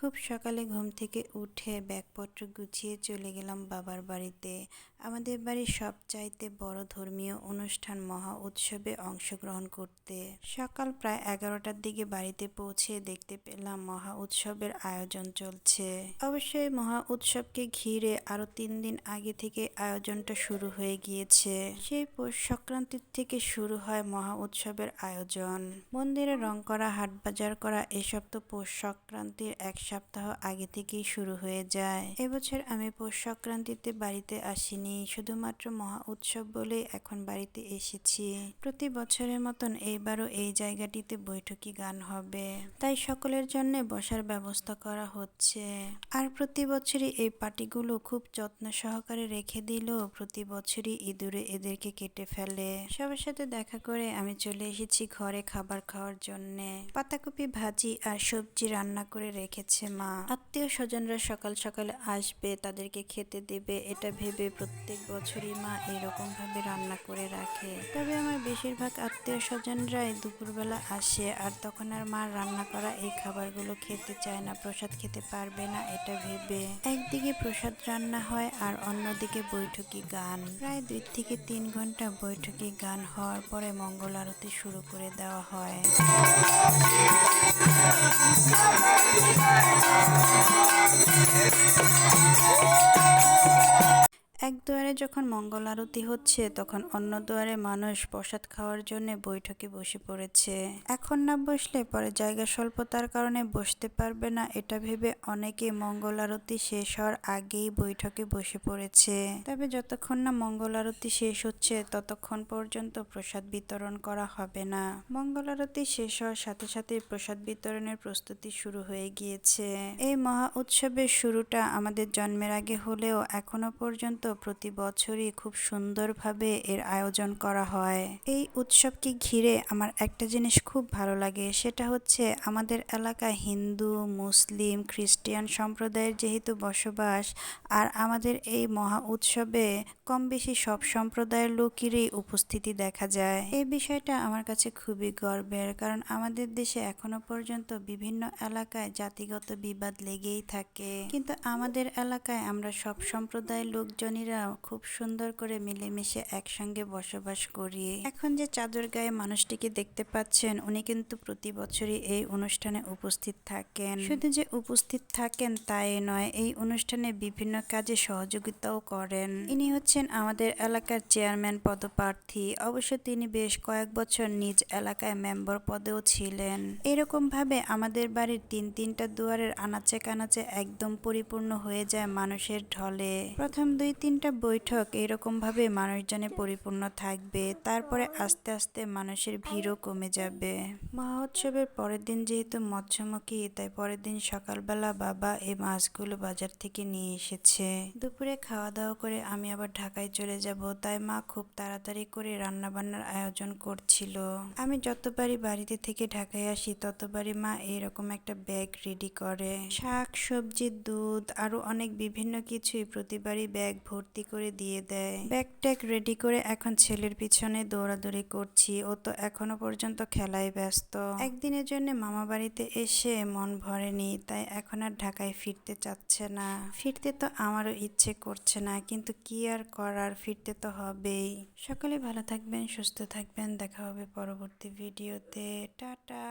খুব সকালে ঘুম থেকে উঠে ব্যাগপত্র গুছিয়ে চলে গেলাম বাবার বাড়িতে। আমাদের বাড়ির সবচাইতে বড় ধর্মীয় অনুষ্ঠান মহা উৎসবে অংশগ্রহণ করতে। সকাল প্রায় এগারোটার দিকে বাড়িতে পৌঁছে দেখতে পেলাম মহা উৎসবের আয়োজন চলছে। অবশ্যই মহা উৎসবকে ঘিরে আরও তিন দিন আগে থেকে আয়োজনটা শুরু হয়ে গিয়েছে। সেই পৌষ সংক্রান্তির থেকে শুরু হয় মহা উৎসবের আয়োজন। মন্দিরে রং করা হাট বাজার করা, এসব তো পৌষ সংক্রান্তির এক সপ্তাহ আগে থেকেই শুরু হয়ে যায়। এবছর আমি পৌষ সংক্রান্তিতে বাড়িতে আসিনি, শুধুমাত্র মহা উৎসব বলে এখন বাড়িতে এসেছি। প্রতি বছরের মতন এইবারও এই জায়গাটিতে বৈঠকি গান হবে। তাই সকলের জন্য বসার ব্যবস্থা করা হচ্ছে। আর প্রতি বছরই এই পাটিগুলো খুব যত্ন সহকারে রেখে দিলেও প্রতি বছরই ইঁদুরে এদেরকে কেটে ফেলে। সবার সাথে দেখা করে আমি চলে এসেছি ঘরে খাবার খাওয়ার জন্যে। পাতাকপি ভাজি আর সবজি রান্না করে রেখেছে। মা, আত্মীয় স্বজনরা সকাল সকালে আসবে, তাদেরকে খেতে দেবে। এটা ভেবে প্রত্যেক বছরই মা এরকম ভাবে রান্না করে রাখে। তবে আমার বেশিরভাগ আত্মীয় স্বজনরাই দুপুরবেলা আসে, আর তখন আর মা রান্না করা এই খাবারগুলো খেতে চায় না, প্রসাদ খেতে পারবে না, এটা ভেবে। একদিকে প্রসাদ রান্না হয়, আর অন্যদিকে বৈঠকি গান। প্রায় দুই থেকে তিন ঘণ্টা বৈঠকি গান হওয়ার পরে মঙ্গল আরতি শুরু করে দেওয়া হয়। যখন মঙ্গল আরতি হচ্ছে, তখন অন্য দুয়ারে মানুষ প্রসাদ খাওয়ার জন্য বৈঠকে বসে পড়েছে। এখন না বসলে পরে জায়গা স্বল্পতার কারণে বসতে পারবে না, এটা ভেবে অনেকে মঙ্গল আরতি শেষ হওয়ার আগেই বৈঠকে বসে পড়েছে। তবে যতক্ষণ না মঙ্গল আরতি শেষ হচ্ছে, ততক্ষণ পর্যন্ত প্রসাদ বিতরণ করা হবে না। মঙ্গল আরতি শেষ হওয়ার সাথে সাথে প্রসাদ বিতরণের প্রস্তুতি শুরু হয়ে গিয়েছে। এই মহা উৎসবের শুরুটা আমাদের জন্মের আগে হলেও এখনও পর্যন্ত প্রতি বছরই খুব সুন্দরভাবে এর আয়োজন করা হয়। এই উৎসবকে ঘিরে আমার একটা জিনিস খুব ভালো লাগে, সেটা হচ্ছে আমাদের এলাকায় হিন্দু, মুসলিম, খ্রিস্টান সম্প্রদায়ের যেহেতু বসবাস, আর আমাদের এই মহা উৎসবে কম বেশি সব সম্প্রদায়ের লোকেরই উপস্থিতি দেখা যায়। এই বিষয়টা আমার কাছে খুবই গর্বের, কারণ আমাদের দেশে এখনও পর্যন্ত বিভিন্ন এলাকায় জাতিগত বিবাদ লেগেই থাকে। কিন্তু আমাদের এলাকায় আমরা সব সম্প্রদায়ের লোকজনেরা খুব সুন্দর করে মিলেমিশে একসঙ্গে বসবাস করি এখন যে চাদর গায়ে মানুষটিকে দেখতে পাচ্ছেন, উনি কিন্তু প্রতি বছরই এই অনুষ্ঠানে উপস্থিত থাকেন। শুধু যে উপস্থিত থাকেন তাই নয়, এই অনুষ্ঠানে বিভিন্ন কাজে সহযোগিতাও করেন। ইনি হচ্ছেন আমাদের এলাকার চেয়ারম্যান পদপ্রার্থী। অবশ্য তিনি বেশ কয়েক বছর নিজ এলাকায় মেম্বার পদেও ছিলেন। এরকম ভাবে আমাদের বাড়ির তিন তিনটা দুয়ারের আনাচে কানাচে একদম পরিপূর্ণ হয়ে যায় মানুষের ঢলে। প্রথম দুই তিনটা বৈঠক এরকম ভাবে মানুষজনে পরিপূর্ণ থাকবে, তারপরে আস্তে আস্তে মানুষের ভিড়ও কমে যাবে। মহোৎসবের পরের দিন যেহেতু মৎস্যমুখী, তাই পরের দিন সকালবেলা বাবা এই মাছগুলো বাজার থেকে নিয়ে এসেছে। দুপুরে খাওয়া দাওয়া করে আমি আবার ঢাকায় চলে যাব, তাই মা খুব তাড়াতাড়ি করে রান্না বান্নার আয়োজন করছিল। আমি যতবারই বাড়িতে থেকে ঢাকায় আসি, ততবারই মা এরকম একটা ব্যাগ রেডি করে। শাক, সবজি, দুধ আরও অনেক বিভিন্ন কিছুই প্রতিবারই ব্যাগ ভর্তি করে দিয়ে দেয়। ব্যাগ ট্যাগ রেডি করে এখন ছেলের পিছনে দৌড়াদৌড়ি করছি। ও তো এখনও পর্যন্ত খেলায় ব্যস্ত। একদিনের জন্য মামা বাড়িতে এসে মন ভরেনি, তাই এখন আর ঢাকায় ফিরতে চাচ্ছে না। ফিরতে তো আমারও ইচ্ছে করছে না, কিন্তু কি আর করার, ফিরতে তো হবেই। সকলে ভালো থাকবেন, সুস্থ থাকবেন। দেখা হবে পরবর্তী ভিডিওতে। টাটা!